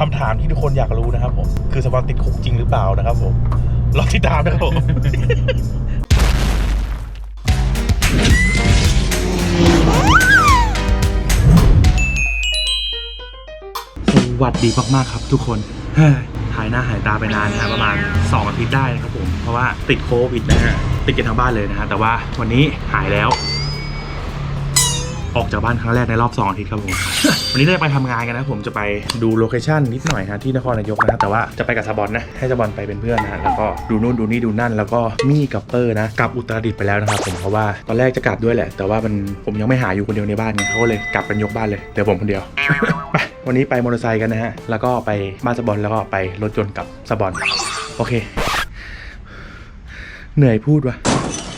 คำถามที่ทุกคนอยากรู้นะครับผม คือสปอนติดคุกจริงหรือเปล่านะครับผมรอติดตามนะครับผมสวัสดีมากๆครับทุกคนหายหน้าหายตาไปนานนะฮะประมาณ 2 อาทิตย์ได้นะครับผม เพราะว่าติดโควิดนะฮะติดกันทั้งบ้านเลยนะฮะแต่ว่าวันนี้หายแล้ว ออกจากบ้านครั้งแรกในรอบ2อาทิตย์ครับผม วันนี้เราจะไปทำงานกันนะผมจะไปดูโลเคชั่นนิดหน่อยฮะที่นครนายกนะฮะแต่ว่าจะไปกับสบอนนะ ให้สบอนไปเป็นเพื่อนนะฮะแล้วก็ดูนู่นดูนี่ดูนั่น แล้วก็มี่กับเปอร์นะกลับอุตรดิตถ์ไปแล้วนะครับผมเพราะว่าตอนแรกจะกลับด้วยแหละ แต่ว่ามันผมยังไม่หาอยู่คนเดียวในบ้านไงเขาก็เลยกลับกันยกบ้านเลยเดี๋ยวผมคนเดียว ไปวันนี้ไปมอเตอร์ไซค์กันนะฮะแล้วก็ไปบ้านสบอนแล้วก็ไปรถยนต์กับสบอนโอเค เหนื่อยพูดว่ะ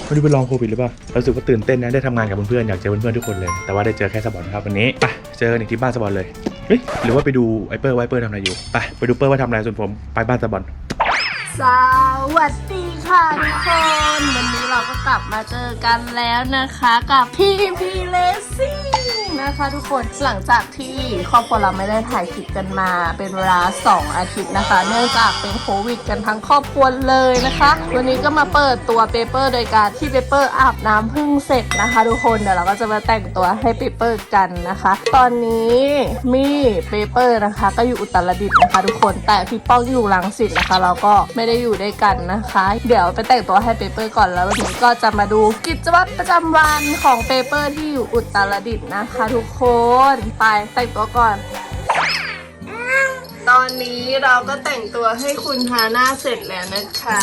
ไม่รู้ไปลองโควิดหรือเปล่ารู้สึกว่าตื่นเต้นนะได้ทำงานกับเพื่อนๆอยากเจอเพื่อนๆทุกคนเลย แต่ว่าได้เจอแค่สปอนครับวันนี้ไปเจอกันอีกที่บ้านสปอนเลยเฮ้ยหรือว่าไปดูไอเปอร์ไวเปอร์ทำอะไรอยู่ไปไปดูเปอร์ว่าทำอะไรส่วนผมไปบ้านสปอน สวัสดีค่ะทุกคน วันนี้เราก็กลับมาเจอกันแล้วนะคะ กับพี่พีเลซี่ นะคะทุกคนหลังจากที่ครอบครัวเราไม่ได้ถ่ายคลิปกันมา เป็นเวลา 2 อาทิตย์นะคะ เนื่องจากเป็นโควิดกันทั้งครอบครัวเลยนะคะ วันนี้ก็มาเปิดตัวเปเปอร์โดยการที่เปเปอร์อาบน้ำพึ่งเสร็จนะคะ ทุกคนเดี๋ยวเราก็จะมาแต่งตัวให้เปเปอร์กันนะคะ ตอนนี้มี่เปเปอร์นะคะ ก็อยู่อุตรดิตถ์นะคะ ทุกคนแต่พี่ป้องอยู่ลังสิตนะคะ เราก็ไม่ได้อยู่ด้วยกันนะคะ เดี๋ยวไปแต่งตัวให้เปเปอร์ก่อนแล้ววันนี้ก็จะมาดูกิจวัตรประจำวันของเปเปอร์ที่อยู่อุตรดิตถ์นะคะทุกคน ไปแต่งตัวก่อน ตอนนี้เราก็แต่งตัวให้คุณฮาน่าเสร็จแล้วนะคะ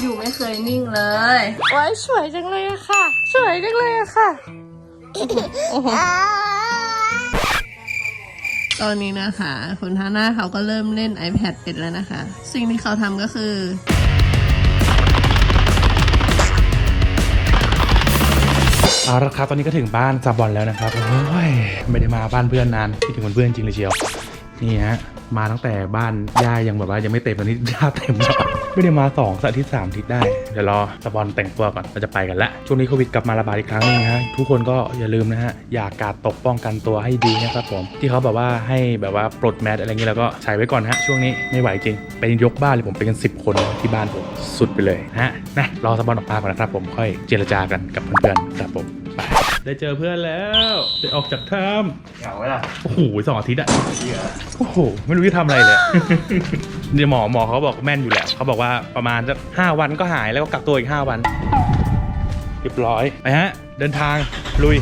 อยู่ไม่เคยนิ่งเลยว้ายสวยจังเลยอะค่ะ สวยจังเลยอะค่ะ ตอนนี้นะคะ คุณฮาน่าเขาก็เริ่มเล่น iPad เป็นแล้วนะคะ สิ่งที่เขาทำก็คือ เอาละครับตอนนี้ก็ถึงบ้านซาบอนแล้วนะครับโอ้ยไม่ได้มาบ้านเพื่อนนานคิดถึงเพื่อนจริงเลยเชียวนี่ฮะมาตั้งแต่บ้านย่ายังแบบว่ายังไม่เต็มตอนนี้ย่าเต็มแล้ว ไม่ได้มาสองสัปดาห์ที่สามทิตย์ได้ เดี๋ยวรอสปอนแต่งตัวก่อนเราจะไปกันละ ช่วงนี้โควิดกลับมาระบาดอีกครั้งหนึงฮะทุกคนก็อย่าลืมนะฮะ อย่ากาดตกป้องกันตัวให้ดีนะครับผม ที่เขาแบบว่าให้แบบว่าปลดแมสอะไรเงี้ยแล้วก็ใส่ไว้ก่อนฮะ ช่วงนี้ไม่ไหวจริง เป็นยกบ้านเลยผมเป็นกัน 10 คนที่บ้านผมสุดไปเลยนะฮะนะรอสปอนออกมาก่อนนะครับผมค่อยเจรจากันกับเพื่อนๆครับผม ไปได้เจอเพื่อนแล้วได้ออกจากถ้ำเหงาไหมล่ะโอ้โหสองอาทิตย์อะโอ้โหไม่รู้จะทำอะไรเลย เดี๋ยวหมอหมอเขาบอกแม่นอยู่แล้วเขาบอกว่าประมาณสักห้าวันก็หายแล้วก็กักตัวอีกห้าวันเรียบร้อยไปฮะ เดินทางลุย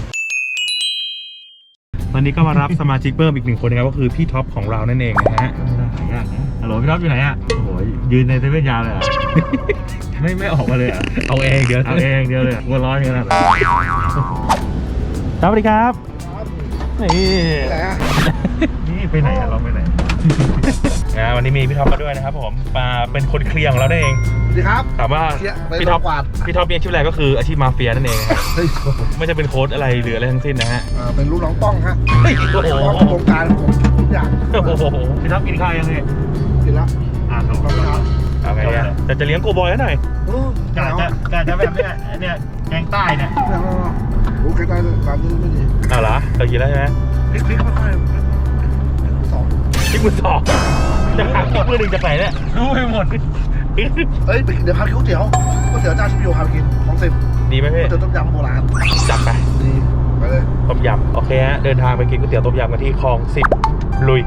วันนี้ก็มารับสมาชิกเพิ่มอีกหนึ่งคนนะครับก็คือพี่ท็อปของเรานั่นเองนะฮะหายากนะ ฮัลโหลพี่ท็อปอยู่ไหนอะโอ้โหยืนในเซเว่นยาวเลยเหรอะ ไม่ไม่ออกมาเลยเหรอะเอาเองเดี๋ยวเอาเองเดียวเลยอะกลัวร้อนอย่างนั้นเหรอสวัสดีครับนี่นี่ไปไหนอะเราไปไหน อ่าวันนี้มีพี่ท็อปมาด้วยนะครับผมมาเป็นคนเคลียร์ของเรานั่นเองสวัสดีครับ ถามว่าเคลียร์ไปพี่ท็อปกวาด พี่ท็อปมีอาชีพแรกก็คืออาชีพมาเฟียนั่นเองครับเฮ้ยไม่จะเป็นโค้ดอะไรหรืออะไรทั้งสิ้นนะฮะเอ่อเป็นลูกน้องป้องฮะเฮ้ยโอ้โหป้องโครงการผมทุกอย่างโอ้โหพี่ท็อปกินข้าวยังไงกิ นแล้วอ่าถูกตอนเช้าเอาไงเนี่ยแต่จะเลี้ยงโกบอยแล้วหน่อยโอ้กะจะกะจะแบบเนี้ยเนี่ยแกงใต้เนี่ยโอเคได้เลยการนี้ไม่ดีเอาเหรอเรากินแล้วใช่ไหมพริกพริกไม่ค่อยสองพี่มือสองจะหาอีกมือหนึ่งจากไหนเนี่ยรู้ไปหมดเอ้ยไปเดี๋ยวพาไปก๋วยเตี๋ยวก๋วยเตี๋ยวเจ้าชิบิโอพาไปกินของสิบดีไหมพี่ก๋วยเตี๋ยวต้มยำโบราณจัดไปดีไปเลยต้มยำโอเคฮะเดินทางไปกินก๋วยเตี๋ยวต้มยำกันที่คลองสิบลุย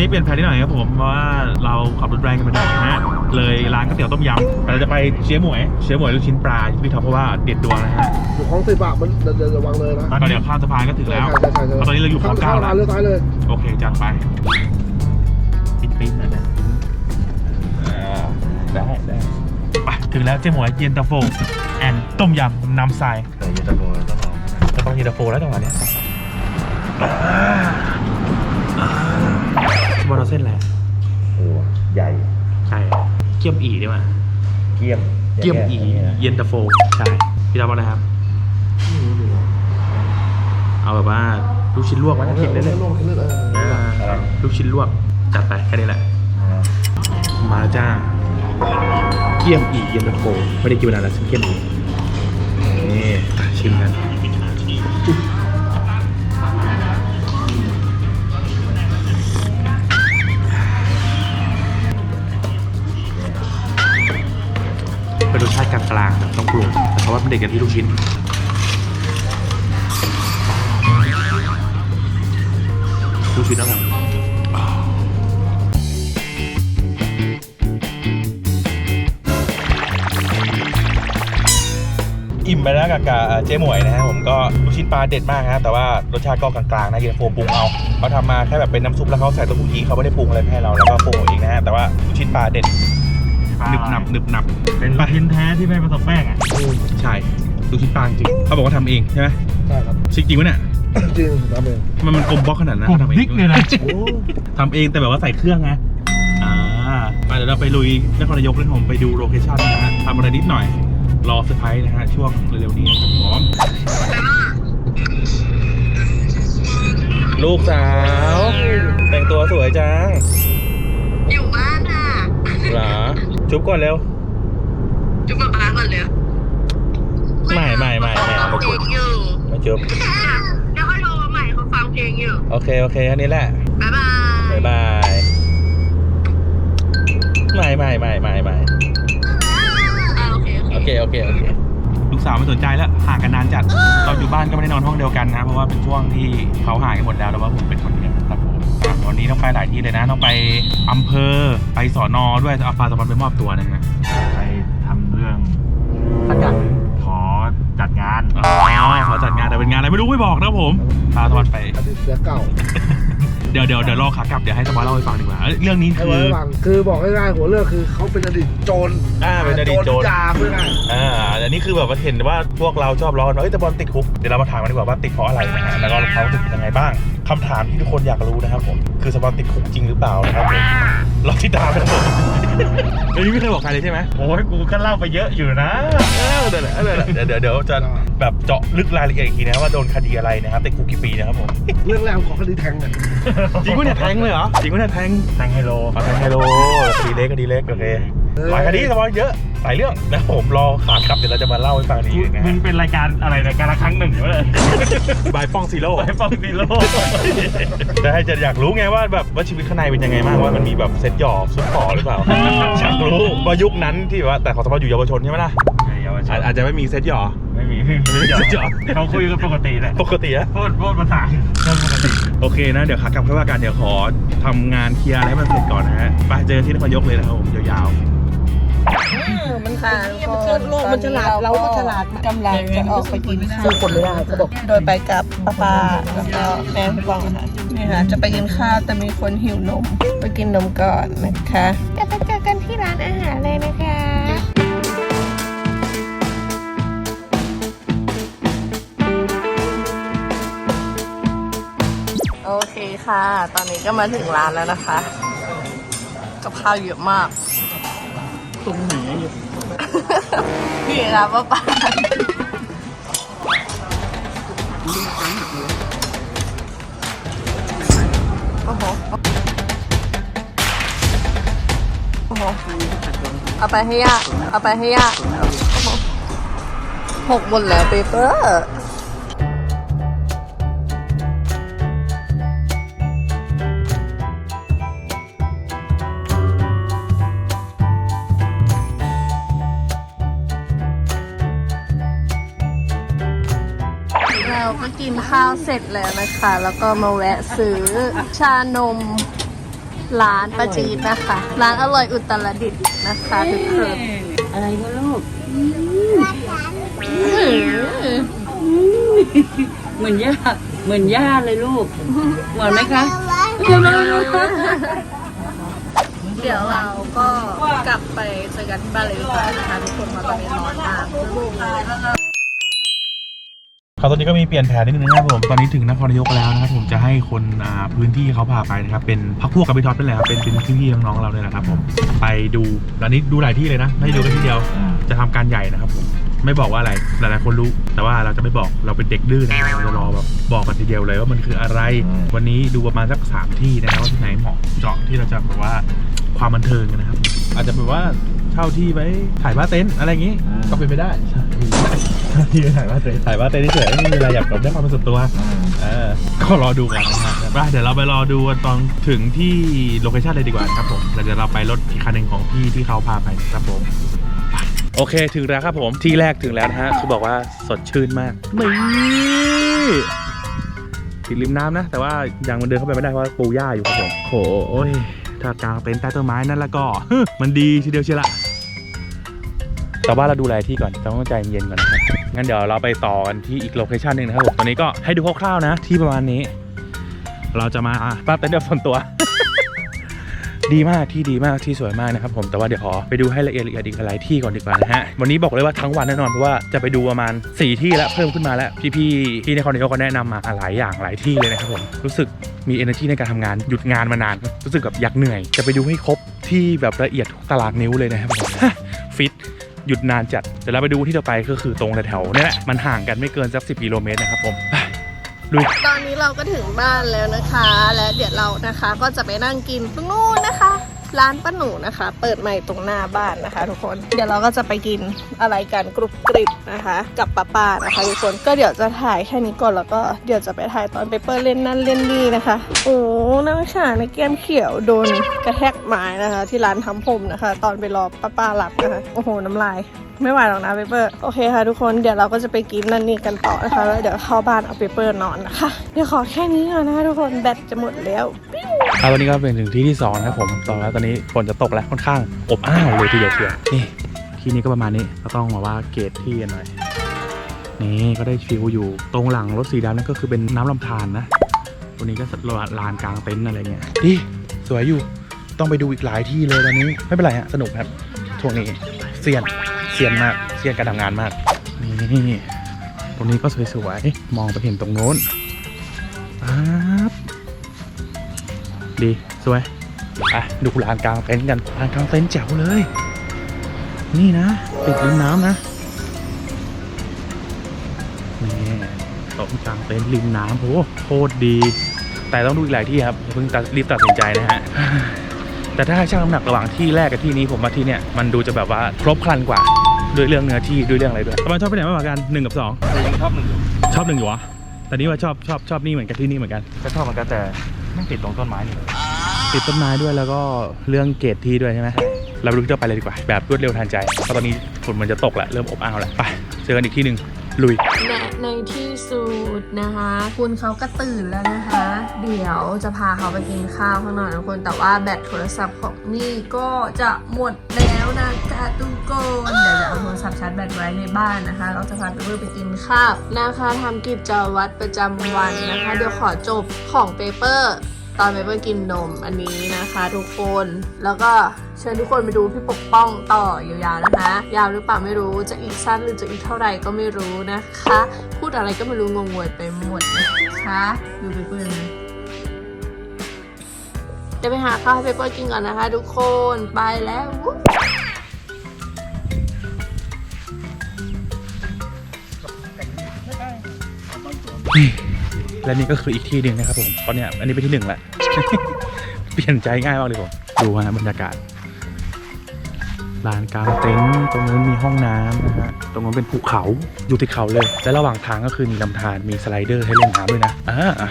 อนนี้เปลี่ยนแผนนิดหน่อยครับผมเพราะว่าเราขับรถแรงกันไปหน่อยนะฮะเลยร้านก๋วยเตี๋ยวต้มยำแต่เราจะไปเชียร์หมวยเชียร์หมวยลูกชิ้นปลาที่พี่ท็อปเพราะว่าเด็ดดวงนะฮะอยู่ของสิบอะมันเดี๋ยวเดี๋ยวระวังเลยนะตอนเดี๋ยวข้ามสะพานก็ถึงแล้วใช่ใช่ใช่เพราะตอนนี้เราอยู่คลองเก้าข้แล้วเลี้ยวซ้ายเลยโอเคจัดไปปิ้นปิ้นหน่อยนะได้ได้ไปถึงแล้วเจ๊หมวยเย็นตาโฟแอนต้มยำน้ำทรายแต่เย็นตาโฟต้องลองจะต้องเย็นตาโฟแล้วจังหวะเนี้ยบอล เส้นอะไรโอ้ใหญ่ ใช่เกี๊ยมอีดีกว่าเกี๊ยมเกี๊ยมอีเย็นตาโฟใช่พี่ทำอะไรครับเอาแบบว่าลูกชิ้นลวกไว้นะกินได้เลยลงขึ้นเลยเอออ่าลูกชิ้นลวกจัดไปแค่นี้แหละ มาแล้วจ้าเกี๊ยมอีเย็นตาโฟไม่ได้กินมานานแล้วฉันเกี๊ยมอีนี่ เด็ดกันที่ลูกชิ้นลูกชิ้นอะไรอิ่มไปแล้วกับเจ๊หมวยนะฮะผมก็ลูกชิ้นปลาเด็ดมากฮะแต่ว่ารสชาติก็กลางๆนะเย็นโฟปรุงเอาเขาทำมาแค่แบบเป็นน้ำซุปแล้วเขาใส่เต้าหู้ยี้เขาไม่ได้ปรุงอะไรให้เราแล้วก็ปรุงเอาเองนะฮะแต่ว่าลูกชิ้นปลาเด็ด หนึบหนับหนึบหนับเป็นลูกชิ้นแท้ที่ไม่ผสมแป้งอะใช่ลูกชิ้นปลาจริงเขาบอกว่าทำเองใช่ไหมใช่ครับจริงจริงวะเนี่ยจริงครับเองมันมันกลมบล็อกขนาดนั้นกลุ่มทำเองพริกเลยนะโอ้ทำเองแต่แบบว่าใส่เครื่องไงอ่ามาเดี๋ยวเราไปลุยนครนายกเลยผมไปดูโลเคชั่นนะฮะทำอะไรนิดหน่อย รอเซอร์ไพรส์นะฮะช่วงเร็วๆนี้ครับพร้อมลูกสาว แต่งตัวสวยจังอยู่บ้านอะเหรอ จุ๊บก่อนเร็ว จุ๊บป๊าป๊าก่อนเลยไม่ไม่ไม่ไม่เอาไม่เพลจุ๊บงอยู่ไม่จุ๊บแล้วค่อยโทรมาใหม่เขาฟังเพลงอยู่ โอเคโอเคอันนี้แหละบ๊ายบายบายบายไม่ไม่ไม่ไม่ไม่อ่าโอเคโอเคโอเคโอเคโอเคลูกสาวไม่สนใจแล้วห่างกันนานจัดตอนอยู่บ้านก็ไม่ได้นอนห้องเดียวกันนะ เพราะว่าเป็นช่วงที่เขาห่างกันหมดแล้วแล้วว่าผมเป็นคนเดียวครับผมอะ วันนี้ต้องไปหลายที่เลยนะ ต้องไปอำเภอไปสอนอด้วยเอาปลาสมันไปมอบตัวนะฮะไปทำเรื่องสักอย่างขอจัดงานอ๋อขอ จัดงานแต่เป็นงานอะไรไม่รู้ไม่บอกนะผมพาสมันไปอดีตเสือเก่าเดี๋ยวเดี๋ยวเดี๋ยวรอขากลับเดี๋ยวให้สปอยเล่าให้ฟังดีกว่าเอ้ยเรื่องนี้ให้คืไว้อ ฟังคือบอกง่ายๆหัวเรื่องคือเขาเป็นอดีตโจรอ่าเป็นอดีตโจร ยาเพื่อนง่ายอ่าอันนี้คือแบบว่าเห็นว่าพวกเราชอบร้อนว่าเอ้ยแต่บอลติดคุกเดี๋ยวเรามาถามกันดีกว่าว่าติดเพราะอะไรนะฮะแล้วก็เขาจะเป็นยังไงบ้างคำถามที่ทุกคนอยากรู้นะครับผมคือสปอนติดคุกจริงหรือเปล่านะครับผมรอที่ตามกันผม เรื่องนี้ไม่เคยบอกใครเลยใช่ไหมโอ้ยกูก็เล่าไปเยอะอยู่นะเออเดี๋ยวเดี๋ยวเดี๋ยวเดี๋ยวเดี๋ยวจะแบบเจาะลึกรายละเอียดอีกทีนะว่าโดนคดีอะไรนะครับติดคุกกี่ปีนะครับผมเรื่องแรกของคดีแทงเนี่ยจริงปะเนี่ยแทงเลยเหรอจริงปะเนี่ยแทงแทงไฮโลอ๋อแทงไฮโลคดีเล็กคดีเล็กโอเค หลายคดีสปอนเยอะหลายเรื่องนะผมรอขากลับเดี๋ยวเราจะมาเล่าให้ฟังดีนะมึฮะงเป็นรายการอะไรรายการละครั้งหนึ่งวะเลยบายป้องซีโร่ไปฟังซีโร่จะให้จะอยากรู้ไงว่าแบบว่าชีวิตข้างในเป็นยังไงบ้างว่ามันมีแบบเซ็ตหยอกซุปต่อหรือเปล่าอยากรู้ว่ายุคนั้นที่ว่าแต่ของสปออยู่เยาวชนใช่ไหมล่ะเยาวชอานอาจจะไม่มีเซ็ตหยอกไม่มีไม่มีสุดยอดเขาคุยกันปกติแหละปกติอะพูดพูดภาษาคนปกติ โอเคนะ เดี๋ยวขากลับค่อยว่ากันเดี๋ยวขอทำงานเคลียร์อะไรให้มันเสร็จก่อนนะฮะ ไปเจอที่นครนายกเลยนะครับผมยาว มันค่ะมันก็โลกมันฉลาดเราก็ฉลาดกำลังจะออกไปกินข้าวสู้คนไม่ได้เขาบอกโดยไปกับป้าป้าแล้วก็แม่พี่บองค่ะนี่ค่ะจะไปกินข้าวแต่มีคนหิวนม ไปกินนมก่อนนะคะก็ไปเจอกันที่ร้านอาหารเลยนะคะโอเคค่ะ ตอนนี้ก็มาถึงร้านแล้วนะคะ กับข้าวเยอะมาก ตรงไหนอะพี่ครับป้าป้าโอ้โหโอ้โหเอาไปให้ยากเอาไปให้ยากโอ้โหหกหมดแล้วเปเปอร์ นข้าวเสร็จแล้วนะคะ แล้วก็มาแวะซื้อชานมร้านประจีดนะคะ ร้านอร่อยอุตรดิตถ์นะคะทุกคนอะไรก็ลูกเหมือนย่าเหมือนย่าเลยลูกเหมือนไหมคะเดี๋ยวมาลูกเดี๋ยวเราก็กลับไปเจอกันที่บ้านเลยดีกว่านะคะทุกคนมาตอนนี้ร้อนมาก เขาตอนนี้ก็มีเปลี่ยนแผนนิดนึงนะครับผมตอนนี้ถึงนครนายกแล้วนะครับผมจะให้คนอ่าพื้นที่เขาพาไปนะครับเป็นพักพวกกับพี่ท็อปเป็นแหละครับเป็นเป็นพี่ๆน้องๆเราเนี่ยแหละครับผมไปดูร้านนี้ดูหลายที่เลยนะไม่ได้ดูแค่ที่เดียวจะทำการใหญ่นะครับผมไม่บอกว่าอะไรหลายๆคนรู้ แต่ว่าเราจะไม่บอกเราเป็นเด็กดื้อนะเราจะรอแบบบอกกันทีเดียวเลยว่ามันคืออะไร วันนี้ดูประมาณสักสามที่นะครับว่าที่ไหนเหมาะเจาะที่เราจะแบบว่าความบันเทิงกันนะครับ อาจจะแบบว่าเช่าที่ไว้ถ่ายบ้านเต็นท์อะไรอย่างนี้ก็เป็นไปได้ ใช่ที่ถ่ายบ้านเต็นท์ถ่ายบ้านเต็นท์เฉยๆไม่มีอะไรอยากแบบได้ความเป็นส่วนตัวเออก็รอดูกันนะครับไปเดี๋ยวเราไปรอดูกันตอนถึงที่โลเคชั่นเลยดีกว่านะครับผมแล้วเดี๋ยวเราไปรถอีกคันหนึ่งของพี่ที่เขาพาไปนะครับผมโอเคถึงแล้วครับผมที่แรกถึงแล้วนะฮะคือบอกว่าสดชื่นมากนี่ติดริมน้ำนะ แต่ว่ายังมันเดินเข้าไปไม่ได้เพราะว่าปูหญ้าอยู่ครับผมโอ้ยถ้ากลางเต็นท์ใต้ต้นไม้นั่นแล้วก็ฮึมันดีทีเดียวเชียวละ แต่ว่าเราดูแลที่ก่อนต้องใจเย็นก่อนนะครับงั้นเดี๋ยวเราไปต่อกันที่อีกโลเคชันหนึ่งนะครับผมตอนนี้ก็ให้ดูคร่าวๆนะ ที่ประมาณนี้ เราจะมาป้าเต็นท์แบบส่วนตัว ดีมากที่ดีมากที่สวยมากนะครับผมแต่ว่าเดี๋ยวขอไปดูให้ละเอียดละเอียดอีกหลายที่ก่อนดีกว่านะฮะวันนี้บอกเลยว่าทั้งวันแน่นอนเพราะว่าจะไปดูประมาณ 4 ที่แล้วเพิ่มขึ้นมาแล้วพี่ๆที่ในครนายกก็แนะนำมาหลายอย่างหลายที่เลยนะครับผมรู้สึกมี energy ในการทำงานหยุดงานมานาน รู้สึกแบบอยากเหนื่อย จะไปดูให้ครบที่แบบละเอียดทุกตารางนิ้วเลยนะครับผม ฟิต หยุดนานจัดเดี๋ยวเราไปดูที่ต่อไปก็คือตรงแถวๆนี่แหละมันห่างกันไม่เกินสักสิกิโลเมตรนะครับผมไปลุยตอนนี้เราก็ถึงบ้านแล้วนะคะ และเดี๋ยวเรานะคะก็จะไปนั่งกินตรงนู้นนะคะ ร้านป้าหนูนะคะ เปิดใหม่ตรงหน้าบ้านนะคะ ทุกคนเดี๋ยวเราก็จะไปกินอะไรกันกรุบกริบนะคะ กับป้าป้านะคะทุกคนก็เดี๋ยวจะถ่ายแค่นี้ก่อนแล้วก็เดี๋ยวจะไปถ่ายตอนเปเปอร์เล่นนั่นเล่นนี่นะคะ โอ้น้ำฉาในแก้มเขียวโดนกระแทกไม้นะคะ ที่ร้านทำผมนะคะ ตอนไปรอป้าป้าหลับนะคะโอ้โหน้ำลายไม่ไหวหรอกนะเปเปอร์โอเคค่ะทุกคนเดี๋ยวเราก็จะไปกินนั่นนี่กันต่อนะคะแล้วเดี๋ยวเข้าบ้านเอาเปเปอร์นอนนะคะเดี๋ยวขอแค่นี้ก่อนนะคะทุกคนแบตจะหมดแล้ว ครับวันนี้ก็เป็นถึงที่ที่สองนะครับผมตอนแล้วตอนนี้ฝนจะตกแล้วค่อนข้างอบอ้าวเลยทีเดียวเชียวนี่ที่นี้ก็ประมาณนี้ก็ต้องมาว่าเกตที่หน่อยนี่ก็ได้ฟิลอยู่ตรงหลังรถสีดำนั่นก็คือเป็นน้ำลำธารนะตัวนี้ก็ลานกลางเต็นท์อะไรเงี้ยดีสวยอยู่ต้องไปดูอีกหลายที่เลยตอนนี้ไม่เป็นไรฮะสนุกครับช่วงนี้เซียนเซียนมากเซียนการทำงานมากนี่ตรงนี้ก็สวยๆมองไปเห็นตรงโน้นปั๊บ ดีสวยอะดูลานกลางเต็นท์กันลานกลางเต็นท์แจ๋วเลย นี่นะติดริมน้ำนะนี่โต๊ะกลางเต็นท์ริมน้ำโหโคตรดี แต่ต้องดูอีกหลายที่ครับอย่าเพิ่งตัดรีบตัดสินใจนะฮะแต่ถ้าให้ชั่งน้ำหนักระหว่างที่แรกกับที่นี้ผมว่าที่เนี่ยมันดูจะแบบว่าครบครันกว่าด้วยเรื่องเนื้อที่ด้วยเรื่องอะไรด้วยทำไมชอบไปไหนมากกว่ากันหนึ่งกับสองจริงชอบหนึ่งอยู่ชอบหนึ่งอยู่วะแต่นี่ว่าชอบชอบชอบนี่เหมือนกันที่นี่เหมือนกันก็ชอบเหมือนกันแต่ ไม่ติดตรงต้นไม้นี่ติดต้นไม้ด้วยแล้วก็เรื่องเกรดที่ด้วยใช่ไหมเราไปดูที่ต่อไปเลยดีกว่า แบบรวดเร็วทันใจเพราะตอนนี้ฝนมันจะตกแล้วเริ่มอบอ้าวแล้วไปเจอกันอีกที่หนึ่งลุย และในที่สุดนะคะ คุณเขาก็ตื่นแล้วนะคะ เดี๋ยวจะพาเขาไปกินข้าวข้างนอกนะทุกคนแต่ว่าแบตโทรศัพท์ของนี่ก็จะหมดแล้วนะจ๊ะทุกคนเดี๋ยวจะเอาโทรศัพท์ชาร์จแบตไว้ในบ้านนะคะ เราจะพาไปเพื่อไปกินข้าวนะคะทำกิจวัตรประจำวันนะคะ เดี๋ยวขอจบของเปเปอร์ตอนเปเปอร์กินนมอันนี้นะคะทุกคนแล้วก็เชิญทุกคนไปดูพี่ปกป้องต่อยาวๆนะคะ ยาวหรือเปล่าไม่รู้จะอีกสั้นหรือจะอีกเท่าไหร่ก็ไม่รู้นะคะ พูดอะไรก็ไม่รู้งงงวยไปหมดนะคะดูเปเปอร์นะ เดี๋ยวไปหาข้าวให้เปเปอร์กินก่อนนะคะ ทุกคนไปแล้วและนี่ก็คืออีกที่หนึ่งนะครับผมตอนเนี้ยอันนี้เป็นที่หนึ่งแหละ เปลี่ยนใจง่ายมากเลยผม ดูฮะบรรยากาศลานกลางเต็นท์ตรงนู้นมีห้องน้ำนะฮะตรงนู้นเป็นภูเขาอยู่ติดเขาเลย และระหว่างทางก็คือมีลำธารมีสไลเดอร์ให้เล่นน้ำด้วยนะอ่า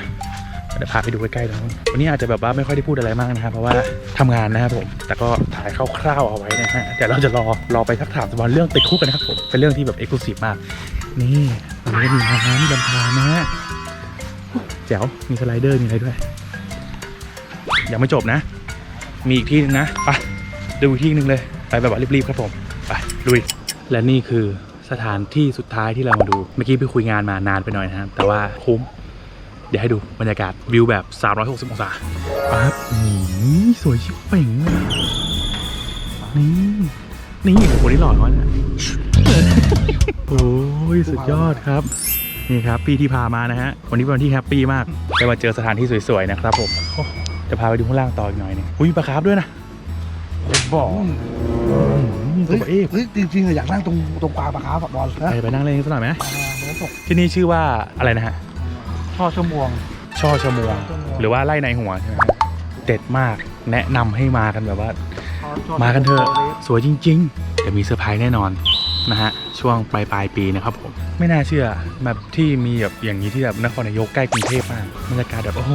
เดี๋ยวพาไปดูใกล้ๆตรงนู้นวันนี้อาจจะแบบว่าไม่ค่อยได้พูดอะไรมากนะครับเพราะว่าทำงานนะครับผม แต่ก็ถ่ายคร่าวๆเอาไว้นะฮะเดี๋ยวเราจะรอรอไปทักถามสมวันเรื่องติดคุกกันนะครับผมเป็นเรื่องที่แบบเอกลุศิมาก นี่ตรงนี้มีน้ำมีลำธารนะฮะแจ๋วมีสไลเดอร์มีอะไรด้วยยังไม่จบนะ มีอีกที่นึงนะไปดูอีกที่หนึงเลยไปแบบว่ารีบๆครับผมไปลุยและนี่คือสถานที่สุดท้ายที่เรามาดู เมื่อกี้ไปคุยงานมานานไปหน่อยนะครับแต่ว่าคุ้ม เดี๋ยวให้ดูบรรยากาศวิวแบบ 360 องศาปั๊บนี่สวยชิบเป่งเลยนี่ นี่โอ้โหนี่หล่อน้อยนะโอ้ย สุดยอดครับ นี่ครับ พี่ที่พามานะฮะ วันนี้เป็นวันที่แฮปปี้มากได้มาเจอสถานที่สวยๆ นะครับผมโอ้จะพาไปดูข้างล่างต่ออีกหน่อยหนึงอุ้ยปลาคาร์ฟด้วยนะบอกตัเฮ้ยวเอฟเฮ้ยจริงๆอะอยากนั่งตรงตรงกลางปะครับบอลนะไปไปนั่งเล่นสักหน่อยไหมน้ำตกที่นี่ชื่อว่าอะไรนะฮะ ช่อชั่วโมง ช่อชะมวง หรือว่าไล่ในหัวใช่ไหมฮะเด็ดมากแนะนำให้มากันแบบว่า มากันเถอะสวยจริงๆแต่มีเซอร์ไพรส์แน่นอนนะฮะ ช่วงปลายปลายๆปีนะครับผม ไม่น่าเชื่อแบบที่มีแบบอย่างนี้ที่แบบนครนายกใกล้กรุงเทพมากบรรยากาศแบบ โอ้โห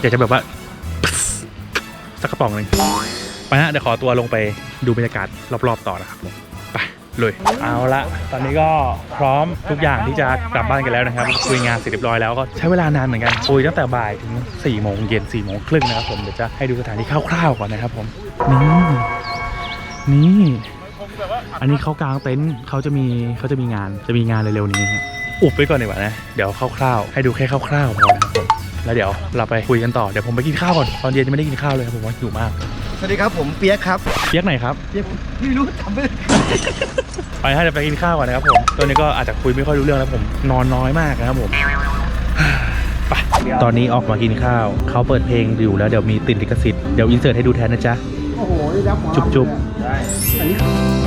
อยากจะแบบว่า สักกระป๋องหนึ่งไปฮะเดี๋ยวขอตัวลงไปดูบรรยากาศรอบๆต่อนะครับผมไป เลยเอาละตอนนี้ก็พร้อมทุกอย่างที่จะกลับบ้านกันแล้วนะครับคุยงานเสร็จเรียบร้อยแล้วก็ใช้เวลานานเหมือนกันคุยตั้งแต่บ่ายถึง4ี่โมงเย็น4ี่โมงครึ่งนะครับผมเดี๋ยวจะให้ดูสถานที่คร่าวๆก่อนนะครับผมนี่นี่อันนี้เขากางเต็นท์เขาจะมีเขาจะมีงานจะมีงานเร็วๆนี้ฮะอุบไว้ก่อนดีกว่านะเดี๋ยวคร่าวๆให้ดูแค่คร่าวๆพอนะครับผมแล้วเดี๋ยวเราไปคุยกันต่อเดี๋ยวผมไปกินข้าวก่อนตอนเย็นยังไม่ได้กินข้าวเลยครับผมว่าหิวมาก สวัสดีครับผมเปียกครับเปียกไหนครับ เปียกไม่รู้จำไม่ได้ไปให้เดี๋ยวไปกินข้าวก่อนนะครับผมตอนนี้ก็อาจจะคุยไม่ค่อยรู้เรื่องแล้วผมนอนน้อยมากนะครับผมไปตอนนี้ออกมากินข้าวเขาเปิดเพลงอยู่แล้วเดี๋ยวมีติดลิขสิทธิ์เดี๋ยวอินเสิร์ตให้ดูแทนนะจ๊ะโอ้โหยับหมอจุ๊บจุ๊บอัน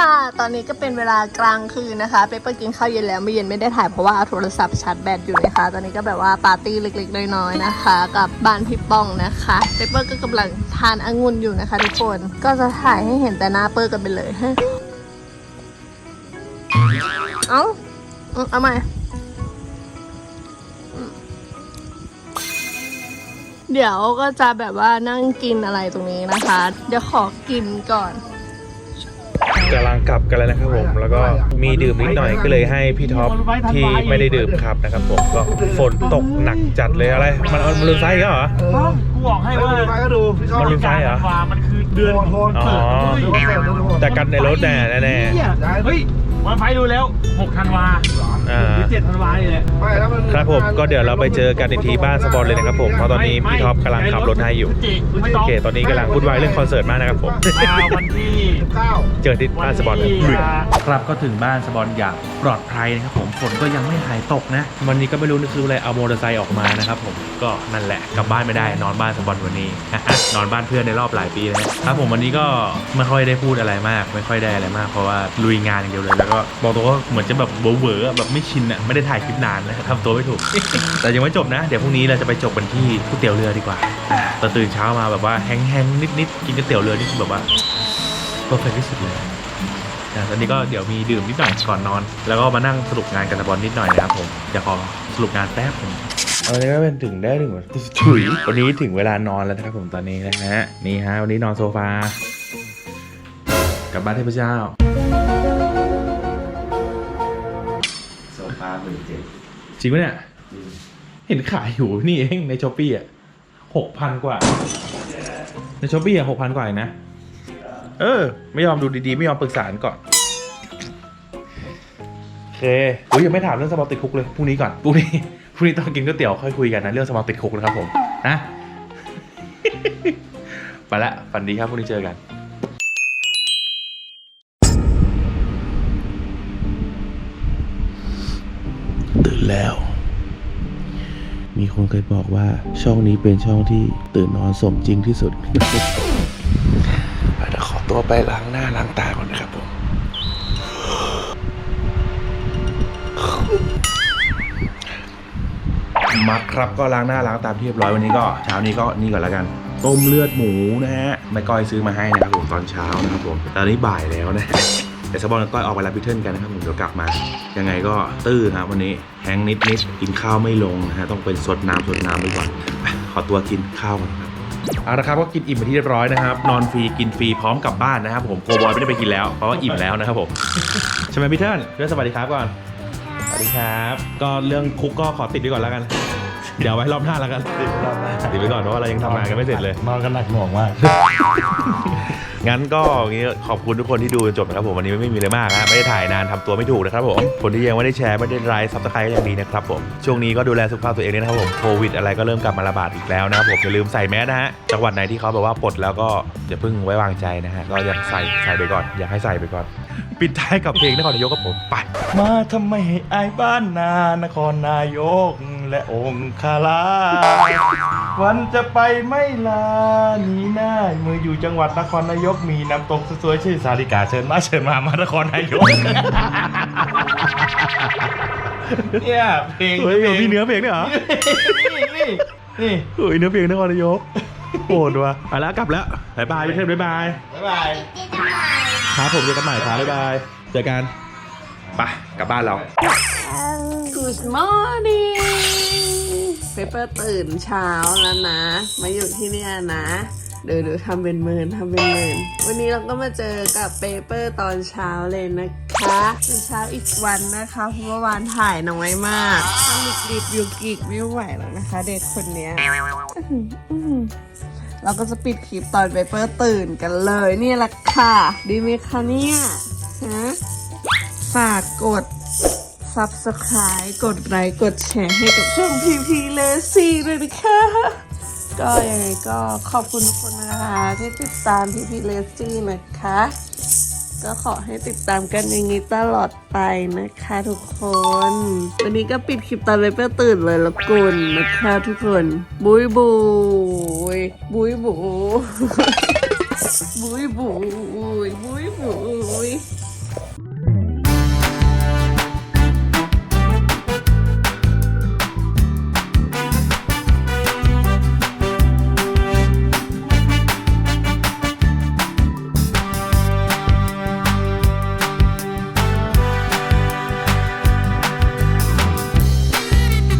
ค่ะ ตอนนี้ก็เป็นเวลากลางคืนนะคะ เปเปอร์กินข้าวเย็นแล้วไม่เย็นไม่ได้ถ่ายเพราะว่าเอาโทรศัพท์ชาร์จแบตอยู่นะคะ ตอนนี้ก็แบบว่าปาร์ตี้เล็กๆ น้อยๆนะคะ กับบ้านพี่ป้องนะคะ เปเปอร์ก็กำลังทานองุ่นอยู่นะคะทุกคน ก็จะถ่ายให้เห็นแต่หน้าเปอร์กันไปเลย เอ้าเอาใหม่เดี๋ยวก็จะแบบว่านั่งกินอะไรตรงนี้นะคะ เดี๋ยวขอกินก่อน กำลังกลับกันแล้วนะครับผมแล้วก็มีดื่มนิดหน่อยก็เลยให้พี่ท็อปที่ไม่ได้ดื่มครับนะครับผมก็ฝนตกหนักจัดเลยอะไร มันมันลืมไส้เหรอต้องกูบอกให้ให้ว่าดูไปก็ดูพี่ชอบมันลืมไส้เหรอวามันคือเดือนโทนอ๋อดูคอนเสิร์ตดูคอนเสิร์ตแต่กันในรถแน่แน่เนี่ยเฮ้ยวันไฟดูแล้ว6ธันวาๆ อ่าหรือ7ธันวาเนี่ยแหละไม่แล้วมันครับผมก็เดี๋ยวเราไปเจอกันอีกทีบ้านสปอนเลยนะครับผมเพราะตอนนี้พี่ท็อปกำลังขับรถให้อยู่ไม่โอต้องเคตอนนี้กำลังวุ่นวายเรื่องคอนเสิร์ตมากนะครับผม อ่าวันที่เก้าเจอที่บ้านสปอนวันที่ลุยครับก็ถึงบ้านสปอนอย่างปลอดภัยนะครับผมฝนก็ยังไม่หายตกนะ วันนี้ก็ไม่รู้นึกคืออะไรเอามอเตอร์ไซค์ออกมานะครับผมก็นั่นแหละกลับบ้านไม่ได้นอนบ้านสปอนวันนี้ นอนบ้านเพื่อนในรอบหลายปีเลยนะครับผมวันนี้ก็ไม่ค่อยได้พูดอะไรมาก ไม่ค่อยได้อะไรมากเพราะว่าลุยงานอย่างเดียวเลยแล้วก็บอกตัวว่าเหมือนจะแบบเวอร์ๆอะแบบไม่ชินอะไม่ได้ถ่ายคลิปนานนะทำตัวไม่ถูก แต่ยังไม่จบนะ เดี๋ยวพรุ่งนี้เราจะไปจบกันที่ก๋วยเตี๋ยวเรือดีกว่าอ่าตอนตื่นเช้ามาแบบว่าแห้งๆนิดๆกินก๋วยเตี๋ยวเรือนี่คือแบบว่าเพอร์เฟกที่สุดเลยอะตอนนี้ก็เดี๋ยวมีดื่มนิดหน่อยก่อนนอน แล้วก็มานั่งสรุปงานกันตะบอลนิดหน่อยนะครับผมเดี๋ยวขอสรุปงานแป๊บนึงวันนี้ก็เป็นถึงได้ถึงถุยวันนี้ถึงเวลานอนแล้วนะครับผมตอนนี้นะฮะนี่ฮะวันนี้นอนโซฟากลับบ้านเทพเจ้า ซฟาหมื่นเจ็ดจริงปะเนี่ย เห็นขายอยู่นี่เองในช้อปปี้อะหกพันกว่า ในช้อปปี้อะหกพันกว่าเองนะ เออ ไม่ยอมดูดีๆ ไม่ยอมปรึกษากันก่อนโอเคอุ้ยยังไม่ถามเรื่องสมอลติดคุกเลยพรุ่งนี้ก่อนพรุ่งนี้พรุ่งนี้ตอนกินก๋วยเตี๋ยวค่อยคุยกันนะเรื่องสมอลติดคุกนะครับผมนะไปละฝันดีครับพรุ่งนี้เจอกัน แล้ว มีคนเคยบอกว่าช่องนี้เป็นช่องที่ตื่นนอนสมจริงที่สุดเดี๋ยวขอตัวไปล้างหน้าล้างตาก่อนนะครับผมมาครับก็ล้างหน้าล้างตาที่เรียบร้อยวันนี้ก็เช้านี้ก็นี่ก่อนแล้วกัน ต้มเลือดหมูนะฮะแม่ก้อยซื้อมาให้นะครับผมตอนเช้านะครับผมตอนนี้บ่ายแล้วนะ เดี๋ยวสปอนกับก้อยออกไปรับพิเทิลกันนะครับผมเดี๋ยวกลับมา ยังไงก็ตื้อครับวันนี้แห้งนิดนิดๆกินข้าวไม่ลงนะฮะต้องเป็นสดน้ำสดน้ำไปก่อนไปขอตัวกินข้าวก่อนครับเอาละครับก็กินอิ่มไปนที่เรียบร้อยนะครับ นอนฟรีกินฟรีพร้อมกลับบ้านนะครับผมโกบอยไม่ได้ไปกินแล้วเพราะว่าอิ่มแล้วนะครับผมใช่ไหมพี่เทิลเรื่องสวัสดีครับก่อนสวัสดีครับ ก็เรื่องคุกก็ขอติดไว้ก่อนแล้วกัน เดี๋ยวไว้รอบหน้าแล้วกันติดไว้ก่อนเพราะว่าเรายังทำงานกันไม่เสร็จเลย นอนกันหนักหน่วงมาก งั้นก็อย่างนี้ขอบคุณทุกคนที่ดูจนจบนะครับผมวันนี้ไม่มีอะไรมากนะไม่ได้ถ่ายนานทำตัวไม่ถูกนะครับผมคนที่ยังไม่ได้แชร์ไม่ได้ไลค์ซับสไครต์ก็ยังดีนะครับผมช่วงนี้ก็ดูแลสุขภาพตัวเองด้วยนะครับผมโควิดอะไรก็เริ่มกลับมาระบาดอีกแล้วนะครับผมอย่าลืมใส่แมสนะฮะจังหวัดไหนที่เขาแบบว่าปลดแล้วก็อย่าเพิ่งไว้วางใจนะฮะก็ยังใส่ใส่ไปก่อน อยากให้ใส่ไปก่อน ปิดท้ายกับเพลงนครนายกกับผมไป มาทำไมให้อายบ้านนานครนายก และองคาลาวันจะไปไม่ลาหนีหน้าเมื่ออยู่จังหวัดนครนายกมีน้ำตกสวยๆชื่อสาริกาเชิญมาเชิญมามานครนายกเนี่ยเพลงเฮ้ยมีเนื้อเพลงด้วยเหรอนี่นี่นี่โอ้ยเนื้อเพลงนครนายกโหดว่ะไปแล้วกลับแล้วบายบายพี่เทพบายบายบ๊ายบายครับผมเจอกันใหม่ครับบายบายเจอกันไปกลับบ้านเรา Good morning เปเปอร์ตื่นเช้าแล้วนะ มาอยู่ที่เนี่ยนะเดี๋ยวดูทำเป็นเมินทำเป็นเมิน วันนี้เราก็มาเจอกับเปเปอร์ตอนเช้าเลยนะคะเป็นเช้าอีกวันนะคะเพราะว่าวานถ่ายน้อยมากทำลิบลิบยุกยิกไม่ไหวแล้วนะคะ เด็กคนเนี้ยเราก็จะปิดคลิปตอนเปเปอร์ตื่นกันเลยนี่แหละค่ะ ดีไหมคะเนี่ยฮะฝากกด Subscribe กดไลค์กดแชร์ให้กับช่องพีพีเลซี่ด้วยนะคะ ก็ยังไงก็ขอบคุณทุกคนนะคะ ที่ติดตามพีพีเลซี่นะคะ ก็ขอให้ติดตามกันอย่างนี้ตลอดไปนะคะทุกคน วันนี้ก็ปิดคลิปตอนเลยเพื่อตื่นเลยละกุนนะคะทุกคน บุยบุยบุยบุยบุยบุยบุยบุย